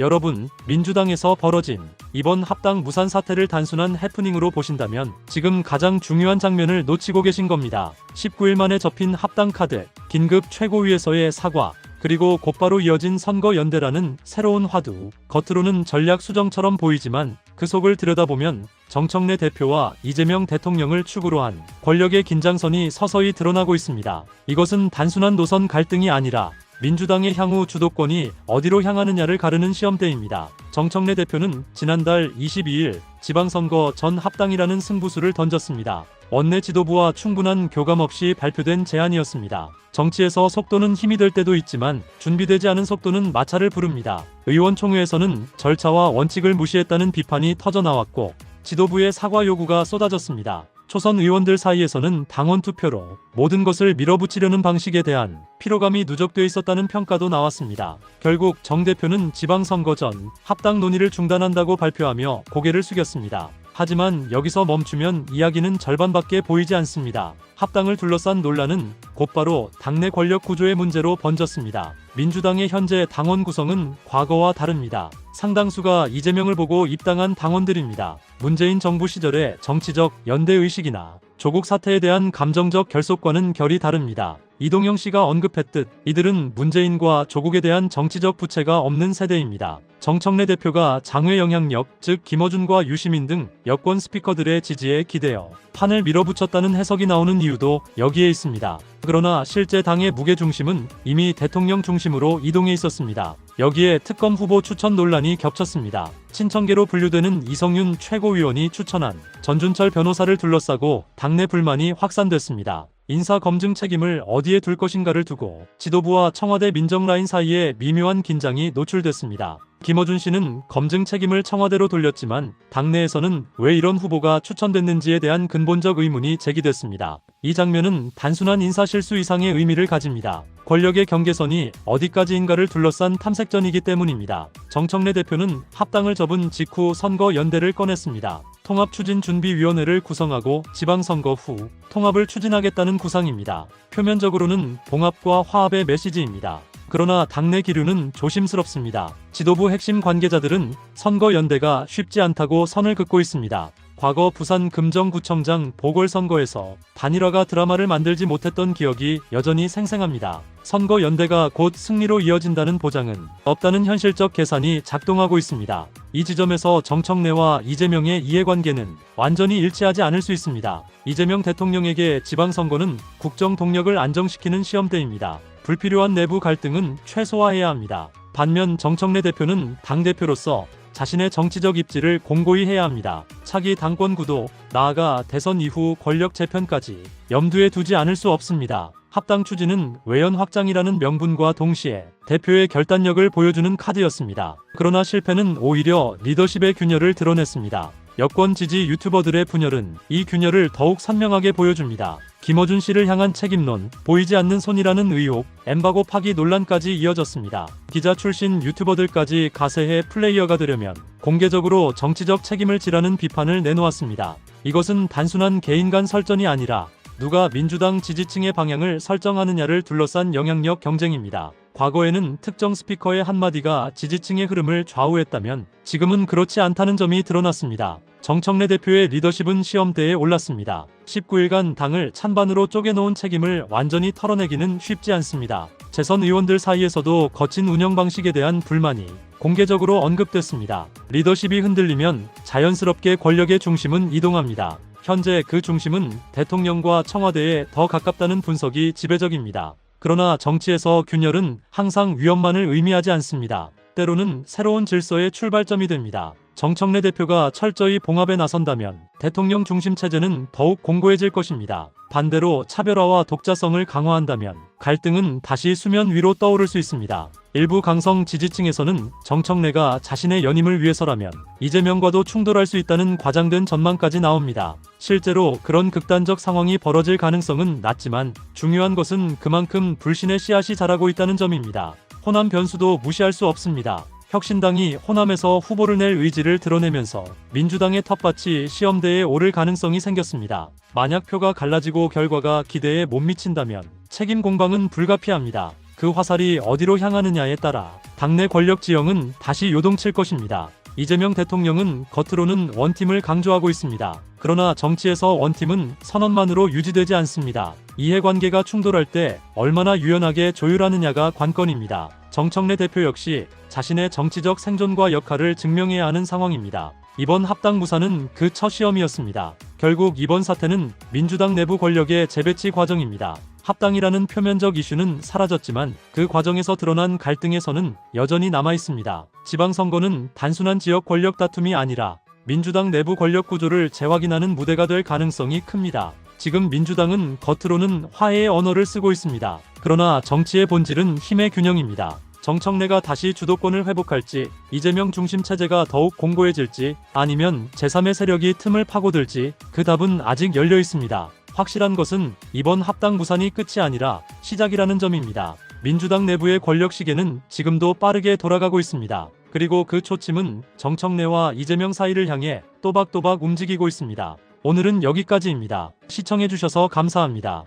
여러분, 민주당에서 벌어진 이번 합당 무산 사태를 단순한 해프닝으로 보신다면 지금 가장 중요한 장면을 놓치고 계신 겁니다. 19일 만에 접힌 합당 카드, 긴급 최고위에서의 사과, 그리고 곧바로 이어진 선거 연대라는 새로운 화두. 겉으로는 전략 수정처럼 보이지만 그 속을 들여다보면 정청래 대표와 이재명 대통령을 축으로 한 권력의 긴장선이 서서히 드러나고 있습니다. 이것은 단순한 노선 갈등이 아니라 민주당의 향후 주도권이 어디로 향하느냐를 가르는 시험대입니다. 정청래 대표는 지난달 22일 지방선거 전 합당이라는 승부수를 던졌습니다. 원내 지도부와 충분한 교감 없이 발표된 제안이었습니다. 정치에서 속도는 힘이 될 때도 있지만 준비되지 않은 속도는 마찰을 부릅니다. 의원총회에서는 절차와 원칙을 무시했다는 비판이 터져 나왔고 지도부의 사과 요구가 쏟아졌습니다. 초선 의원들 사이에서는 당원 투표로 모든 것을 밀어붙이려는 방식에 대한 피로감이 누적돼 있었다는 평가도 나왔습니다. 결국 정 대표는 지방선거 전 합당 논의를 중단한다고 발표하며 고개를 숙였습니다. 하지만 여기서 멈추면 이야기는 절반밖에 보이지 않습니다. 합당을 둘러싼 논란은 곧바로 당내 권력 구조의 문제로 번졌습니다. 민주당의 현재 당원 구성은 과거와 다릅니다. 상당수가 이재명을 보고 입당한 당원들입니다. 문재인 정부 시절의 정치적 연대 의식이나 조국 사태에 대한 감정적 결속과는 결이 다릅니다. 이동영 씨가 언급했듯 이들은 문재인과 조국에 대한 정치적 부채가 없는 세대입니다. 정청래 대표가 장외 영향력, 즉 김어준과 유시민 등 여권 스피커들의 지지에 기대어 판을 밀어붙였다는 해석이 나오는 이유도 여기에 있습니다. 그러나 실제 당의 무게 중심은 이미 대통령 중심으로 이동해 있었습니다. 여기에 특검 후보 추천 논란이 겹쳤습니다. 친천계로 분류되는 이성윤 최고위원이 추천한 전준철 변호사를 둘러싸고 당내 불만이 확산됐습니다. 인사 검증 책임을 어디에 둘 것인가를 두고 지도부와 청와대 민정 라인 사이에 미묘한 긴장이 노출됐습니다. 김어준 씨는 검증 책임을 청와대로 돌렸지만 당내에서는 왜 이런 후보가 추천됐는지에 대한 근본적 의문이 제기됐습니다. 이 장면은 단순한 인사 실수 이상의 의미를 가집니다. 권력의 경계선이 어디까지인가를 둘러싼 탐색전이기 때문입니다. 정청래 대표는 합당을 접은 직후 선거 연대를 꺼냈습니다. 통합추진준비위원회를 구성하고 지방선거 후 통합을 추진하겠다는 구상입니다. 표면적으로는 봉합과 화합의 메시지입니다. 그러나 당내 기류는 조심스럽습니다. 지도부 핵심 관계자들은 선거 연대가 쉽지 않다고 선을 긋고 있습니다. 과거 부산 금정구청장 보궐선거에서 단일화가 드라마를 만들지 못했던 기억이 여전히 생생합니다. 선거 연대가 곧 승리로 이어진다는 보장은 없다는 현실적 계산이 작동하고 있습니다. 이 지점에서 정청래와 이재명의 이해관계는 완전히 일치하지 않을 수 있습니다. 이재명 대통령에게 지방선거는 국정 동력을 안정시키는 시험대입니다. 불필요한 내부 갈등은 최소화해야 합니다. 반면 정청래 대표는 당대표로서 자신의 정치적 입지를 공고히 해야 합니다. 차기 당권 구도, 나아가 대선 이후 권력 재편까지 염두에 두지 않을 수 없습니다. 합당 추진은 외연 확장이라는 명분과 동시에 대표의 결단력을 보여주는 카드였습니다. 그러나 실패는 오히려 리더십의 균열을 드러냈습니다. 여권 지지 유튜버들의 분열은 이 균열을 더욱 선명하게 보여줍니다. 김어준 씨를 향한 책임론, 보이지 않는 손이라는 의혹, 엠바고 파기 논란까지 이어졌습니다. 기자 출신 유튜버들까지 가세해 플레이어가 되려면 공개적으로 정치적 책임을 지라는 비판을 내놓았습니다. 이것은 단순한 개인 간 설전이 아니라 누가 민주당 지지층의 방향을 설정하느냐를 둘러싼 영향력 경쟁입니다. 과거에는 특정 스피커의 한마디가 지지층의 흐름을 좌우했다면 지금은 그렇지 않다는 점이 드러났습니다. 정청래 대표의 리더십은 시험대에 올랐습니다. 19일간 당을 찬반으로 쪼개놓은 책임을 완전히 털어내기는 쉽지 않습니다. 재선 의원들 사이에서도 거친 운영 방식에 대한 불만이 공개적으로 언급됐습니다. 리더십이 흔들리면 자연스럽게 권력의 중심은 이동합니다. 현재 그 중심은 대통령과 청와대에 더 가깝다는 분석이 지배적입니다. 그러나 정치에서 균열은 항상 위험만을 의미하지 않습니다. 때로는 새로운 질서의 출발점이 됩니다. 정청래 대표가 철저히 봉합에 나선다면 대통령 중심 체제는 더욱 공고해질 것입니다. 반대로 차별화와 독자성을 강화한다면 갈등은 다시 수면 위로 떠오를 수 있습니다. 일부 강성 지지층에서는 정청래가 자신의 연임을 위해서라면 이재명과도 충돌할 수 있다는 과장된 전망까지 나옵니다. 실제로 그런 극단적 상황이 벌어질 가능성은 낮지만 중요한 것은 그만큼 불신의 씨앗이 자라고 있다는 점입니다. 호남 변수도 무시할 수 없습니다. 혁신당이 호남에서 후보를 낼 의지를 드러내면서 민주당의 텃밭이 시험대에 오를 가능성이 생겼습니다. 만약 표가 갈라지고 결과가 기대에 못 미친다면 책임 공방은 불가피합니다. 그 화살이 어디로 향하느냐에 따라 당내 권력 지형은 다시 요동칠 것입니다. 이재명 대통령은 겉으로는 원팀을 강조하고 있습니다. 그러나 정치에서 원팀은 선언만으로 유지되지 않습니다. 이해관계가 충돌할 때 얼마나 유연하게 조율하느냐가 관건입니다. 정청래 대표 역시 자신의 정치적 생존과 역할을 증명해야 하는 상황입니다. 이번 합당 무산은 그첫 시험이었습니다. 결국 이번 사태는 민주당 내부 권력의 재배치 과정입니다. 합당이라는 표면적 이슈는 사라졌지만 그 과정에서 드러난 선은 여전히 남아 있습니다. 지방선거는 단순한 지역 권력 다툼이 아니라 민주당 내부 권력 구조를 재확인하는 무대가 될 가능성이 큽니다. 지금 민주당은 겉으로는 화해의 언어를 쓰고 있습니다. 그러나 정치의 본질은 힘의 균형입니다. 정청래가 다시 주도권을 회복할지, 이재명 중심 체제가 더욱 공고해질지, 아니면 제3의 세력이 틈을 파고들지, 그 답은 아직 열려 있습니다. 확실한 것은 이번 합당 무산이 끝이 아니라 시작이라는 점입니다. 민주당 내부의 권력 시계는 지금도 빠르게 돌아가고 있습니다. 그리고 그 초침은 정청래와 이재명 사이를 향해 또박또박 움직이고 있습니다. 오늘은 여기까지입니다. 시청해주셔서 감사합니다.